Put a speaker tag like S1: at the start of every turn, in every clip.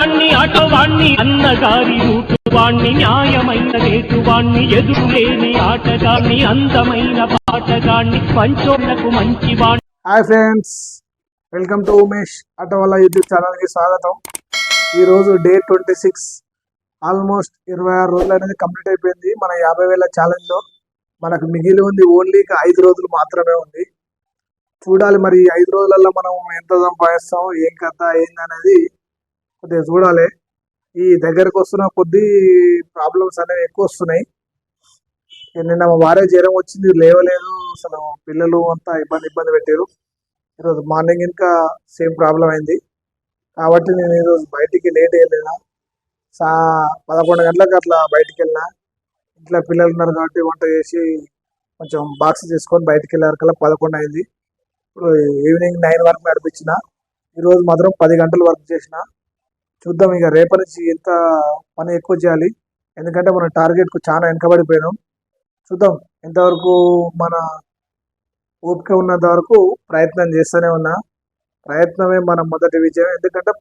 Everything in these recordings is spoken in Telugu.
S1: వాణ్ణి ఆటో అన్నగారి రూటువాణ్ణి న్యాయమైన రేటువాణ్ణి ఎదురులేని ఆటగాణ్ణి అందమైన పాటగాణ్ణి పంచోళ్ళకు మంచి వాణ్ణి
S2: hi friends welcome to Umesh ఆటోవాల YouTube ఛానల్కి స్వాగతం. ఈరోజు డే ట్వంటీ సిక్స్ ఆల్మోస్ట్ ఇరవై ఆరు రోజులు అనేది కంప్లీట్ అయిపోయింది. మన యాభై వేల ఛాలెంజ్లో మనకు మిగిలి ఉంది ఓన్లీ ఐదు రోజులు మాత్రమే ఉంది. చూడాలి మరి ఐదు రోజులలో మనం ఎంత సంపాదిస్తాం ఏం కథ ఏంది అనేది కొద్దిగా చూడాలి. ఈ దగ్గరకు వస్తున్న కొద్దీ ప్రాబ్లమ్స్ అనేవి ఎక్కువ వస్తున్నాయి. నిన్న మా భార్య జ్వరం వచ్చింది లేవలేదు. అసలు పిల్లలు అంతా ఇబ్బంది ఇబ్బంది పెట్టారు. ఈరోజు మార్నింగ్ ఇంకా సేమ్ ప్రాబ్లం అయింది. కాబట్టి నేను ఈరోజు బయటికి లేట్ వెళ్ళినా సా పదకొండు గంటలకు అట్లా బయటికి వెళ్ళినా. ఇంట్లో పిల్లలు ఉన్నారు కాబట్టి వంట చేసి కొంచెం బాక్స్ తీసుకొని బయటికి వెళ్ళారు పదకొండు అయింది. ఇప్పుడు ఈవినింగ్ నైన్ వరకు నడిపించిన. ఈరోజు మాత్రం పది గంటలు వర్క్ చేసిన. చూద్దాం ఇక రేపటి నుంచి ఎంత పని ఎక్కువ చేయాలి. ఎందుకంటే మన టార్గెట్కు చాలా వెనకబడిపోయినాం. చూద్దాం ఎంతవరకు మన ఓపిక ఉన్నంత వరకు ప్రయత్నం చేస్తూనే ఉన్నా. ప్రయత్నమే మన మొదటి విజయం. ఎందుకంటే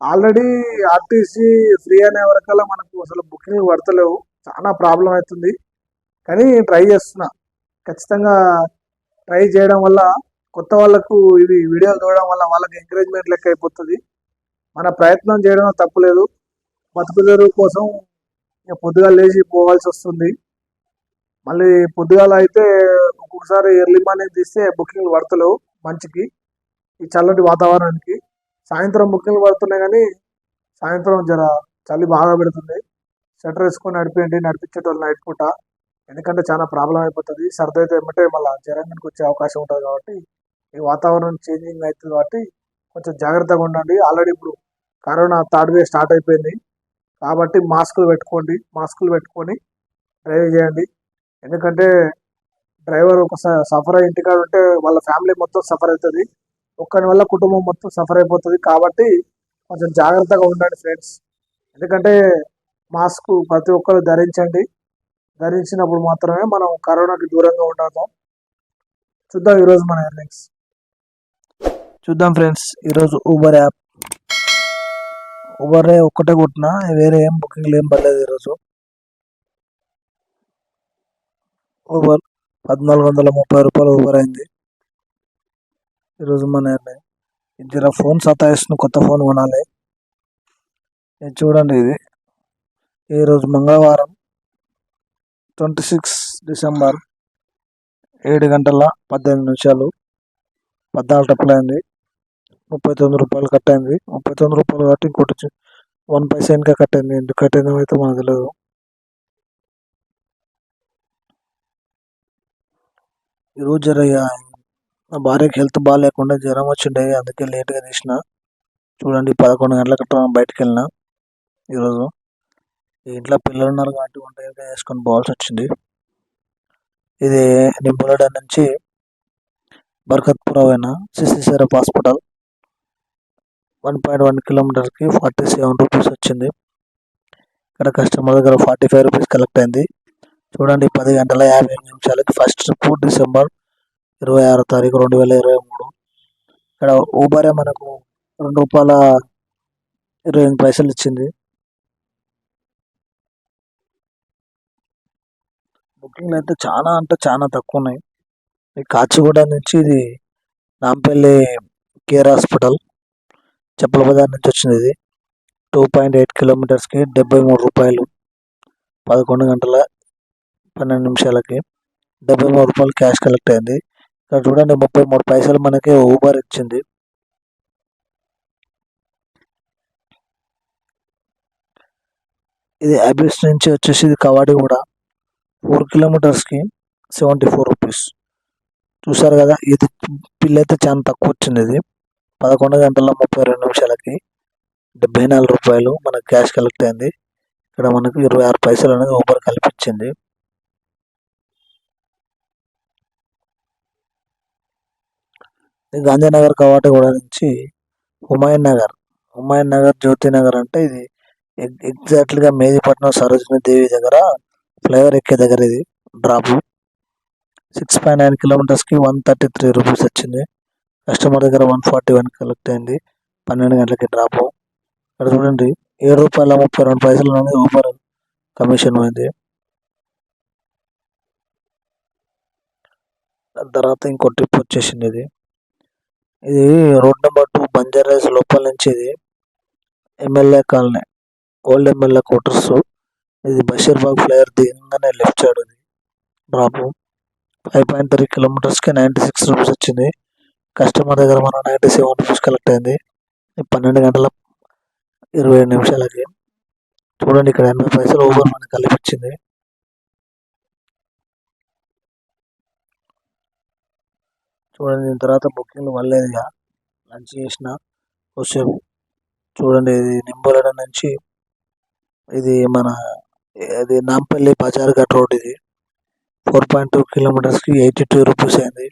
S2: ఆల్రెడీ ఆర్టీసీ ఫ్రీ అనే వరకల్లా మనకు అసలు బుకింగ్ పడతలేవు. చాలా ప్రాబ్లం అవుతుంది. కానీ ట్రై చేస్తున్నా. ఖచ్చితంగా ట్రై చేయడం వల్ల కొత్త వాళ్ళకు ఇవి వీడియోలు చూడడం వల్ల వాళ్ళకి ఎంకరేజ్మెంట్ లెక్క అయిపోతుంది. మన ప్రయత్నం చేయడం తప్పులేదు. బతుకుదేరు కోసం ఇక పొద్దుగా లేచి పోవాల్సి వస్తుంది. మళ్ళీ పొద్దుగాల అయితే ఒక్కొక్కసారి ఎర్లీ మార్నింగ్ తీస్తే బుకింగ్లు పడతలేవు మంచికి. ఈ చల్లటి వాతావరణానికి. సాయంత్రం బుకింగ్లు పడుతున్నాయి కానీ సాయంత్రం జర చలి బాగా పెడుతుంది. స్వెటర్ వేసుకొని నడిపేయండి నడిపించేటోళ్ళు నైట్ పూట. ఎందుకంటే చాలా ప్రాబ్లం అయిపోతుంది. సర్ది అయితే ఏమంటే మళ్ళీ జ్వరంగానికి వచ్చే అవకాశం ఉంటుంది కాబట్టి ఈ వాతావరణం చేంజింగ్ అవుతుంది కాబట్టి కొంచెం జాగ్రత్తగా ఉండండి. ఆల్రెడీ ఇప్పుడు కరోనా థర్డ్ వేవ్ స్టార్ట్ అయిపోయింది. కాబట్టి మాస్కులు పెట్టుకోండి మాస్కులు పెట్టుకొని డ్రైవ్ చేయండి. ఎందుకంటే డ్రైవర్ ఒక సఫర్ అయ్యి ఇంటికాడ ఉంటే వాళ్ళ ఫ్యామిలీ మొత్తం సఫర్ అవుతుంది. ఒక్కని వల్ల కుటుంబం మొత్తం సఫర్ అయిపోతుంది. కాబట్టి కొంచెం జాగ్రత్తగా ఉండండి ఫ్రెండ్స్. ఎందుకంటే మాస్క్ ప్రతి ఒక్కరు ధరించండి. ధరించినప్పుడు మాత్రమే మనం కరోనాకి దూరంగా ఉండతాం చూద్దాం ఈరోజు మన ఎర్నింగ్స్. చూద్దాం ఫ్రెండ్స్ ఈరోజు ఊబర్ యాప్. ఊబర్ ఒక్కటే కొట్టినా వేరే ఏం బుకింగ్లు ఏం పర్లేదు ఈరోజు. ఊబర్ పద్నాలుగు వందల ముప్పై రూపాయలు ఊబర్ అయింది. ఈరోజు మన జర ఫోన్ సతాయిస్తున్న కొత్త ఫోన్ కొనాలి. నేను చూడండి ఇది. ఈరోజు మంగళవారం ట్వంటీ సిక్స్ డిసెంబర్ ఏడు గంటల పద్దెనిమిది నిమిషాలు. పద్నాలుగు టప్పులైంది ముప్పై తొమ్మిది రూపాయలు కట్ అయింది ముప్పై తొమ్మిది రూపాయలు కాబట్టి ఇంకోటి వన్ పైసా ఇంకా కట్ అయింది ఎందుకు కట్ అయిందో అయితే మనకు తెలియదు ఈరోజు జర నా భార్యకి హెల్త్ బాగాలేకుండా జ్వరం వచ్చిండే. అందుకే లేట్గా తీసిన. చూడండి పదకొండు గంటల అట్లా బయటకు వెళ్ళిన ఈరోజు. ఇంట్లో పిల్లలు ఉన్నారు కాబట్టి వంట వేసుకొని పోవాల్సి వచ్చింది. ఇది నింపులడ నుంచి బర్కత్పుర అయిన CCCRF hospital. One point one కిలోమీటర్కి ఫార్టీ సెవెన్ రూపీస్ వచ్చింది. ఇక్కడ కస్టమర్ దగ్గర ఫార్టీ ఫైవ్ రూపీస్ కలెక్ట్ అయింది. చూడండి పది గంటల యాభై నిమిషాలకి ఫస్ట్ ట్రిప్ డిసెంబర్ ఇరవై ఆరో తారీఖు రెండు వేల ఇరవై మూడు. ఇక్కడ ఊబరే మనకు రెండు రూపాయల ఇరవై ఎనిమిది పైసలు ఇచ్చింది. బుకింగ్లు అయితే చాలా అంటే చాలా తక్కువ ఉన్నాయి. కాచిగూడ నుంచి ఇది నాంపల్లి కేర్ హాస్పిటల్. చెప్పల బజార్ నుంచి వచ్చింది ఇది. టూ పాయింట్ ఎయిట్ కిలోమీటర్స్కి డెబ్బై మూడు రూపాయలు పదకొండు గంటల పన్నెండు నిమిషాలకి డెబ్బై మూడు రూపాయలు క్యాష్ కలెక్ట్ అయింది. ఇక్కడ చూడండి ముప్పై మూడు పైసలు మనకి ఊబర్ ఇచ్చింది. ఇది అబిస్ నుంచి వచ్చేసి ఇది కవాడి కూడా ఫోర్ కిలోమీటర్స్కి సెవెంటీ ఫోర్ రూపీస్. చూసారు కదా ఇది బిల్ అయితే చాలా తక్కువ వచ్చింది ఇది. పదకొండు గంటల ముప్పై రెండు నిమిషాలకి డెబ్బై నాలుగు రూపాయలు మనకు క్యాష్ కలెక్ట్ అయింది. ఇక్కడ మనకు ఇరవై ఆరు పైసలు అనేది ఊబర్ కల్పించింది. ఇది గాంధీనగర్ కవాటగూడ నుంచి హుమాయూన్ నగర్. హుమాయూన్ నగర్ జ్యోతి నగర్ అంటే ఇది ఎగ్ ఎగ్జాక్ట్లీగా మేదిపట్నం సరోజిని దేవి దగ్గర ఫ్లైఓవర్ ఎక్కే దగ్గర ఇది డ్రాప్. సిక్స్ పాయింట్ నైన్ కిలోమీటర్స్కి వన్ థర్టీ త్రీ రూపీస్ వచ్చింది. కస్టమర్ దగ్గర వన్ ఫార్టీ వన్ కలెక్ట్ అయింది. పన్నెండు గంటలకి డ్రాప్
S3: ఇక్కడ చూడండి ఏడు రూపాయల ముప్పై రెండు పైసలు ఓపెన్ ఊబర్ కమిషన్ పోయింది. దాని తర్వాత ఇంకో ట్రిప్ వచ్చేసింది ఇది. ఇది రోడ్ నెంబర్ టూ బంజారాస్ లోపల నుంచి ఇది. MLA colony old MLA quarters ఇది బషీర్బాగ్ ఫ్లైర్ దిగంగానే లెఫ్ట్ సైడ్ ఉంది డ్రాప్ ఫైవ్ పాయింట్ త్రీ కిలోమీటర్స్కి నైంటీ సిక్స్ రూపీస్ వచ్చింది. కస్టమర్ దగ్గర మనం నైంటీ సెవెన్ రూపీస్ కలెక్ట్ అయింది. పన్నెండు గంటల ఇరవై ఏడు నిమిషాలకి. చూడండి ఇక్కడ ఎనభై పైసలు ఓవర్ మనకి కలిపించింది చూడండి దీని తర్వాత బుకింగ్ వల్లేదుగా లంచ్ చేసిన కొంచెం చూడండి ఇది నింబోలడ నుంచి ఇది మన ఇది నాంపల్లి బజార్ ఘట్ రోడ్ ఇది. ఫోర్ పాయింట్ టూ కిలోమీటర్స్కి ఎయిటీ టూ రూపీస్ అయింది.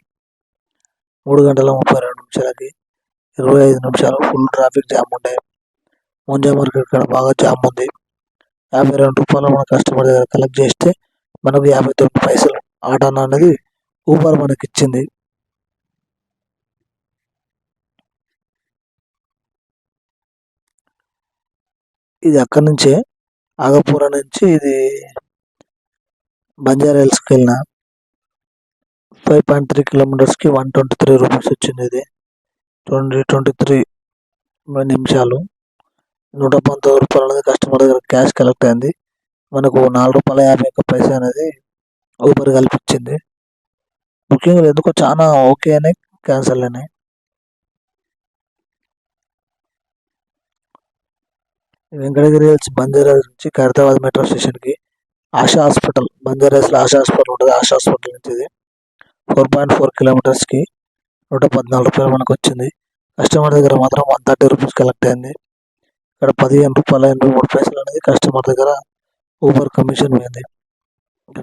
S3: మూడు గంటల ముప్పై రెండు నిమిషాలకి ఇరవై ఐదు నిమిషాలు ఫుల్ ట్రాఫిక్ జామ్ ఉండే. ముంజా మార్కెట్ కాడ బాగా జామ్ ఉంది. యాభై రెండు రూపాయలు మన కస్టమర్ దగ్గర కలెక్ట్ చేస్తే మనకు యాభై తొమ్మిది పైసలు. ఆటన్ అనేది ఊబర్ మనకి ఇచ్చింది. ఇది అక్కడి నుంచే ఆగపూర నుంచి ఇది బంజారా హిల్స్కి వెళ్ళిన ఫైవ్ పాయింట్ త్రీ కిలోమీటర్స్కి వన్ ట్వంటీ త్రీ రూపీస్ వచ్చింది. ఇది ట్వంటీ ట్వంటీ త్రీ నిమిషాలు. నూట పంతొమ్మిది రూపాయలు అనేది కస్టమర్ దగ్గర క్యాష్ కలెక్ట్ అయింది. మనకు నాలుగు రూపాయల యాభై ఒక్క పైసా అనేది ఊబర్ కల్పించింది. బుకింగ్లు ఎందుకో చాలా ఓకే అని క్యాన్సిల్ అయినాయి. వెంకటగిరి హిల్స్ బంజారా నుంచి ఖైరతాబాద్ మెట్రో స్టేషన్కి ఆశా హాస్పిటల్ బంజారా హిల్స్లో ఆశా హాస్పిటల్ ఉంటుంది. ఆశా హాస్పిటల్ నుంచి ఇది. ఫోర్ పాయింట్ ఫోర్ కిలోమీటర్స్కి నూట పద్నాలుగు రూపాయలు మనకు వచ్చింది కస్టమర్ దగ్గర మాత్రం వన్ థర్టీ రూపీస్ కలెక్ట్ అయింది. ఇక్కడ పదిహేను రూపాయల ఎనభై మూడు పైసలు అనేది కస్టమర్ దగ్గర ఊబర్ కమిషన్ పోయింది.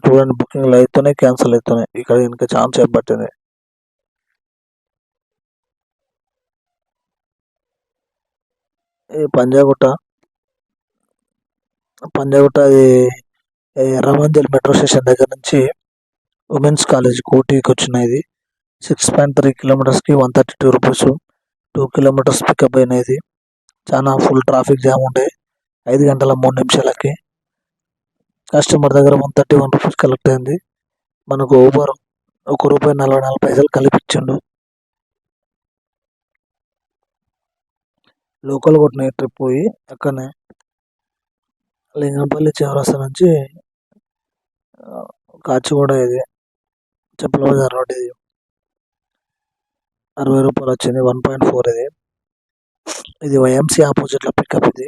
S3: చూడండి బుకింగ్లు అవుతున్నాయి క్యాన్సిల్ అవుతున్నాయి ఇక్కడ ఇంకా ఛాన్స్ ఏం పట్టింది. పంజాగుట్ట పంజాగుట్ట అది ఎర్రమంజిల్ మెట్రో స్టేషన్ దగ్గర నుంచి ఉమెన్స్ కాలేజ్ కోటికి వచ్చిన ఇది. Six point three కిలోమీటర్స్కి one thirty two rupees two kilometres pickup అయినది చాలా ఫుల్ ట్రాఫిక్ జామ్ ఉండే. ఐదు గంటల మూడు నిమిషాలకి. కస్టమర్ దగ్గర one thirty one rupees collect అయింది. మనకు ఊబర్ ఒక రూపాయి నలభై నాలుగు పైసలు కలిపించిండు లోకల్ కొట్టిన ట్రిప్ పోయి అక్కడనే లింగంపల్లి చౌరస్తా నుంచి కాచిగూడ ఇది. చెప్పుల బజార్ ఇది. అరవై రూపాయలు వచ్చింది వన్ పాయింట్ ఫోర్ ఇది. ఇది వైఎంసీ ఆపోజిట్లో పికప్ ఇది.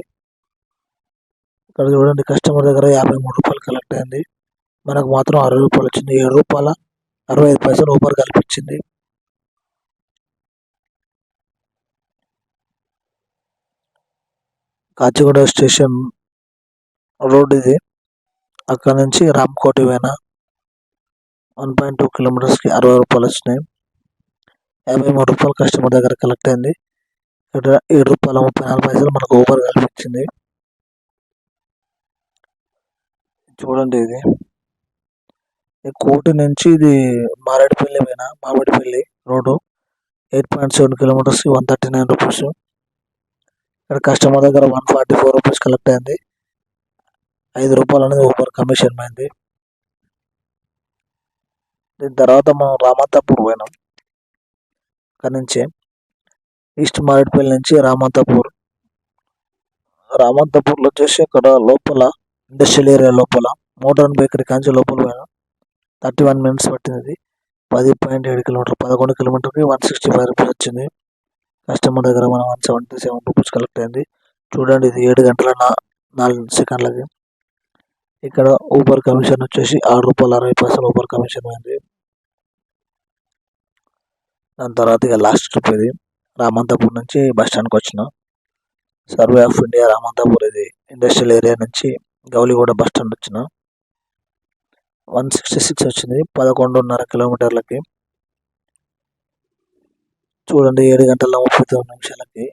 S3: ఇక్కడ చూడండి కస్టమర్ దగ్గర యాభై మూడు రూపాయలు కలెక్ట్ అయింది. మనకు మాత్రం అరవై రూపాయలు వచ్చింది. ఏడు రూపాయల అరవై ఐదు పైసలు ఊబర్ కల్పించింది. కాచిగూడ స్టేషన్ రోడ్ ఇది. అక్కడ నుంచి రామ్కోటి పోయినా. వన్ పాయింట్ టూ కిలోమీటర్స్కి అరవై రూపాయలు వచ్చినాయి. యాభై మూడు రూపాయలు కస్టమర్ దగ్గర కలెక్ట్ అయింది. ఇక్కడ ఏడు రూపాయల ముప్పై నాలుగు పైసలు మనకు ఊబర్ కల్పించింది. చూడండి ఇది. కోటి నుంచి ఇది మారేడుపల్లి పైన Mamidipalli road eight point seven కిలోమీటర్స్కి one thirty nine rupees. ఇక్కడ కస్టమర్ దగ్గర one forty four rupees collect అయింది. ఐదు రూపాయలు అనేది ఊబర్ కమిషన్ అయింది. దీని తర్వాత మనం రామంతాపూర్ పోయినాం. అక్కడి నుంచి ఈస్ట్ మారేడుపల్లి నుంచి రామంతాపూర్. రామంతాపూర్లో వచ్చేసి అక్కడ లోపల ఇండస్ట్రియల్ ఏరియా లోపల మోడర్న్ బేకరీ కాంచి లోపల పోయినాం. థర్టీ వన్ మినిట్స్ పట్టింది. పది పాయింట్ ఏడు కిలోమీటర్ పదకొండు కిలోమీటర్కి వన్ సిక్స్టీ ఫైవ్ రూపీస్ వచ్చింది. కస్టమర్ దగ్గర మనం one seventy seven rupees collect అయింది. చూడండి ఇది ఏడు గంటల నా- నాలుగు సెకండ్లకి. ఇక్కడ ఊబర్ కమిషన్ వచ్చేసి ఆరు రూపాయల అరవై పైసలు ఊబర్ కమిషన్ పోయింది. దాని తర్వాత ఇక లాస్ట్ ట్రిప్ ఇది రామంతపూర్ నుంచి బస్ స్టాండ్కి వచ్చిన. సర్వే ఆఫ్ ఇండియా రామంతాపూర్ ఇది ఇండస్ట్రియల్ ఏరియా నుంచి గౌలిగూడ బస్ స్టాండ్ వచ్చిన. వన్ సిక్స్టీ సిక్స్ వచ్చింది పదకొండున్నర కిలోమీటర్లకి. చూడండి ఏడు గంటల ముప్పై తొమ్మిది నిమిషాలకి.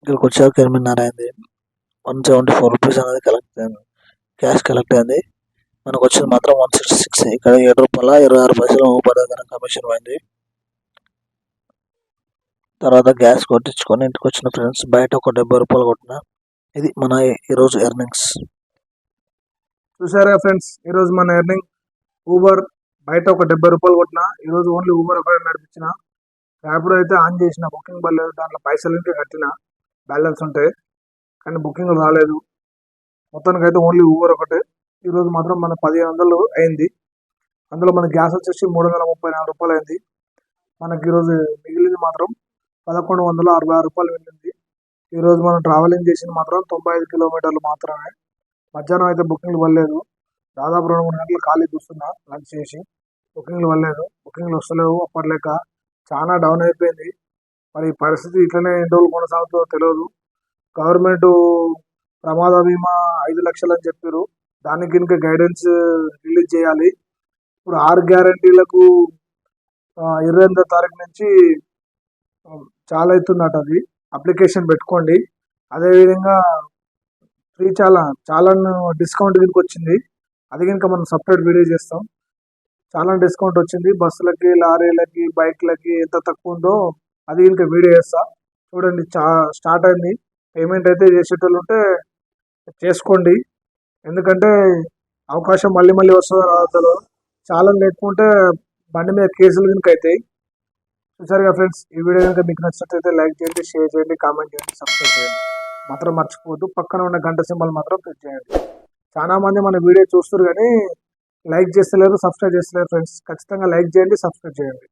S3: ఇక్కడికి వచ్చాక ఎనిమిదిన్నర అయింది. వన్ సెవెంటీ ఫోర్ రూపీస్ అనేది కలెక్ట్ అయింది. క్యాష్ కలెక్ట్ అయింది. మనకు వచ్చింది మాత్రం వన్ సిక్స్టీ సిక్స్ ఇక్కడ ఏడు రూపాయల ఇరవై ఆరు పైసలు ఊబర్ కమిషన్ పోయింది. తర్వాత గ్యాస్ కొట్టించుకొని ఇంటికి వచ్చిన ఫ్రెండ్స్ బయట ఒక డెబ్బై రూపాయలు కొట్టిన. ఇది మన ఈరోజు ఎర్నింగ్స్
S2: చూసారా ఫ్రెండ్స్ ఈరోజు మన ఎర్నింగ్ ఊబర్ బయట ఒక డెబ్బై రూపాయలు కొట్టిన. ఈరోజు ఓన్లీ ఊబర్ ఒకటే నడిపించిన. ర్యాపిడో అయితే ఆన్ చేసిన బుకింగ్ పర్లేదు దాంట్లో పైసలు ఇంటికి కట్టిన. బ్యాలెన్స్ ఉంటాయి కానీ బుకింగ్ రాలేదు. మొత్తానికి అయితే ఓన్లీ ఊబర్ ఒకటే. ఈరోజు మాత్రం మన పదిహేను వందలు అయింది. అందులో మన గ్యాస్ వచ్చేసి మూడు వందల ముప్పై నాలుగు రూపాయలు అయింది. మనకి ఈరోజు మిగిలింది మాత్రం పదకొండు వందల అరవై ఆరు రూపాయలు మిగిలింది. ఈరోజు మనం ట్రావెలింగ్ చేసింది మాత్రం తొంభై ఐదు కిలోమీటర్లు మాత్రమే. మధ్యాహ్నం అయితే బుకింగ్లు వల్లేదు దాదాపు రెండు మూడు గంటలు ఖాళీ చూస్తున్నా లంచ్ చేసి. బుకింగ్లు వల్లేదు బుకింగ్లు వస్తలేవు అప్పట్లేక చాలా డౌన్ అయిపోయింది. మరి పరిస్థితి ఇట్లనే ఎన్ని రోజులు కొనసాగుతుందో తెలియదు. గవర్నమెంట్ ప్రమాద బీమా ఐదు లక్షలు అని చెప్పారు. దానికి ఇంకా గైడెన్స్ రిలీజ్ చేయాలి. ఇప్పుడు ఆరు గ్యారంటీలకు ఇరవై ఎనిమిదో తారీఖు నుంచి చాలా అవుతుందట అది. అప్లికేషన్ పెట్టుకోండి. అదేవిధంగా ఫ్రీ చాలా చాలా డిస్కౌంట్ కిందకి వచ్చింది అది కనుక మనం సపరేట్ వీడియో చేస్తాం. చాలా డిస్కౌంట్ వచ్చింది. బస్సులకి లారీలకి బైక్లకి ఎంత తక్కువ ఉందో అది ఇంకా వీడియో చేస్తా. చూడండి చా స్టార్ట్ అయింది. పేమెంట్ అయితే చేసేటోళ్ళు ఉంటే చేసుకోండి. ఎందుకంటే అవకాశం మళ్ళీ మళ్ళీ వస్తుందో రాదో చాలా లేకుంటే బండి మీద కేసులు కనుక అవుతాయి. చూసారుగా ఫ్రెండ్స్ ఈ వీడియో కనుక మీకు నచ్చినట్లయితే లైక్ చేయండి షేర్ చేయండి కామెంట్ చేయండి సబ్స్క్రైబ్ చేయండి. మాత్రం మర్చిపోవద్దు. పక్కన ఉన్న గంట సింబల్ మాత్రం ప్రెస్ చేయండి. చాలా మంది మన వీడియో చూస్తారు కానీ లైక్ చేస్తలేరు సబ్స్క్రైబ్ చేస్తలేరు ఫ్రెండ్స్. ఖచ్చితంగా లైక్ చేయండి సబ్స్క్రైబ్ చేయండి.